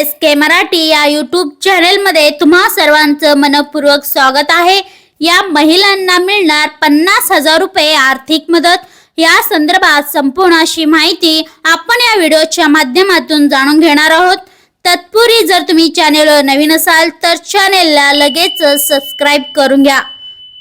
S के मराठी या YouTube चॅनेलमध्ये तुम्हा सर्वांचं मनपूर्वक स्वागत आहे. या महिलांना मिळणार पन्नास हजार रुपये आर्थिक मदत. या संदर्भात संपूर्ण अशी माहिती आपण या व्हिडिओच्या माध्यमातून जाणून घेणार आहोत. तत्पूर्वी जर तुम्ही चॅनेलवर नवीन असाल तर चॅनेलला लगेच सबस्क्राईब करून घ्या.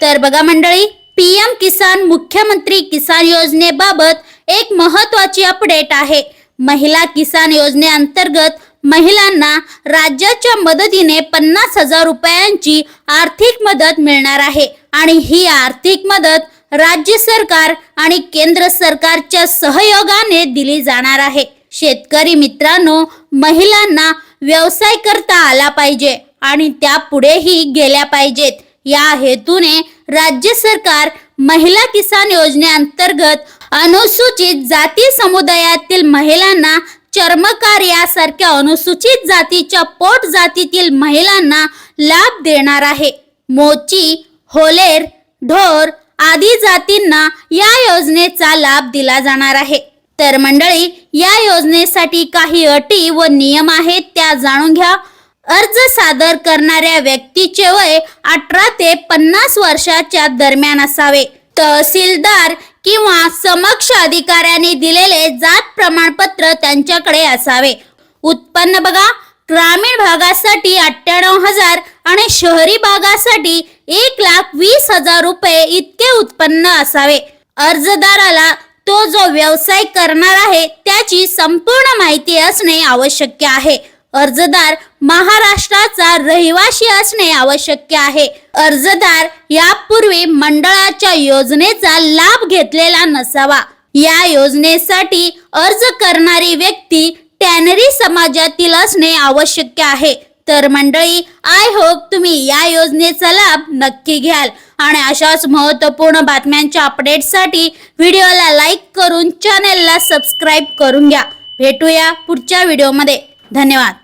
तर बघा मंडळी पी एम किसान मुख्यमंत्री किसान योजनेबाबत एक महत्वाची अपडेट आहे. महिला किसान योजनेअंतर्गत महिलांना राज्याच्या मदतीने पन्नास हजार रुपयांची आर्थिक मदत मिळणार आहे. आणि ही आर्थिक मदत राज्य सरकार आणि केंद्र सरकारच्या सहयोगाने दिली जाणार आहे. शेतकरी मित्रांनो महिलांना व्यवसाय करता आला पाहिजे आणि त्या पुढेही गेल्या पाहिजेत. या हेतूने राज्य सरकार महिला किसान योजनेअंतर्गत अनुसूचित जाती समुदायातील महिलांना चर्मकार यासारख्या अनुसूचित जातीच्या पोट जातीतील महिलांना लाभ देणार आहे. मोची होलेर ढोर आदी जातींना या योजनेचा लाभ दिला जाणार आहे. तर मंडळी या योजनेसाठी काही अटी व नियम आहेत त्या जाणून घ्या. अर्ज सादर करणाऱ्या व्यक्तीचे वय अठरा ते पन्नास वर्षाच्या दरम्यान असावे. तहसीलदार किंवा समक्ष अधिकाऱ्याने दिलेले जात प्रमाणपत्र त्यांच्याकडे असावे. उत्पन्न बघा. ग्रामीण भागासाठी अठ्ठ्याण्णव हजार आणि शहरी भागासाठी एक लाख वीस हजार रुपये इतके उत्पन्न असावे. अर्जदाराला तो जो व्यवसाय करणार आहे त्याची संपूर्ण माहिती असणे आवश्यक आहे. अर्जदार महाराष्ट्राचा रहिवासी असणे आवश्यक आहे. अर्जदार यापूर्वी मंडळाच्या योजनेचा लाभ घेतलेला नसावा. या योजनेसाठी अर्ज करणारी व्यक्ती टॅनरी समाजातील असणे आवश्यक आहे. तर मंडळी आय होप तुम्ही या योजनेचा लाभ नक्की घ्याल. आणि अशाच महत्त्वपूर्ण बातम्यांच्या अपडेटसाठी व्हिडिओला लाईक करून चॅनेलला सबस्क्राईब करून घ्या. भेटूया पुढच्या व्हिडिओमध्ये. धन्यवाद.